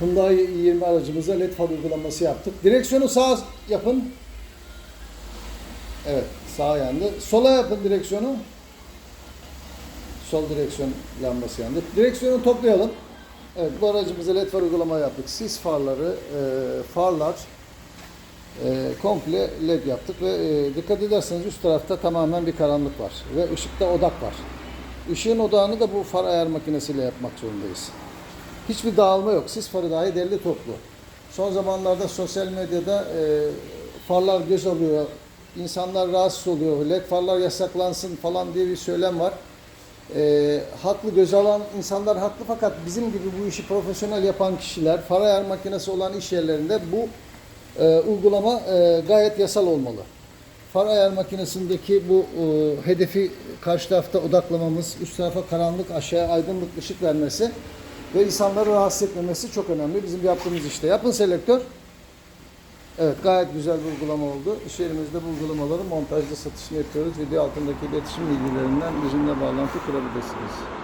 Hyundai i20 aracımıza led far uygulaması yaptık. Direksiyonu sağ yapın. Evet, sağ yandı. Sola yapın direksiyonu. Sol direksiyon lambası yandı. Direksiyonu toplayalım. Evet, bu aracımıza led far uygulama yaptık. Sis farları, e, farlar, e, komple led yaptık ve e, dikkat ederseniz üst tarafta tamamen bir karanlık var ve ışıkta odak var. Işığın odağını da bu far ayar makinesiyle yapmak zorundayız. Hiçbir dağılma yok. Sis farı dahi derli toplu. Son zamanlarda sosyal medyada e, farlar göz alıyor, insanlar rahatsız oluyor, led farlar yasaklansın falan diye bir söylem var. E, haklı göz alan insanlar haklı fakat bizim gibi bu işi profesyonel yapan kişiler, far ayar makinesi olan iş yerlerinde bu e, uygulama e, gayet yasal olmalı. Far ayar makinesindeki bu e, hedefi karşı tarafta odaklamamız, üst tarafa karanlık, aşağıya aydınlık ışık vermesi ve insanları rahatsız etmemesi çok önemli. Bizim yaptığımız işte. Yapın selektör. Evet gayet güzel bir uygulama oldu. İş yerimizde bu uygulamaların montajda satışını yapıyoruz. Video altındaki iletişim bilgilerinden bizimle bağlantı kurabilirsiniz.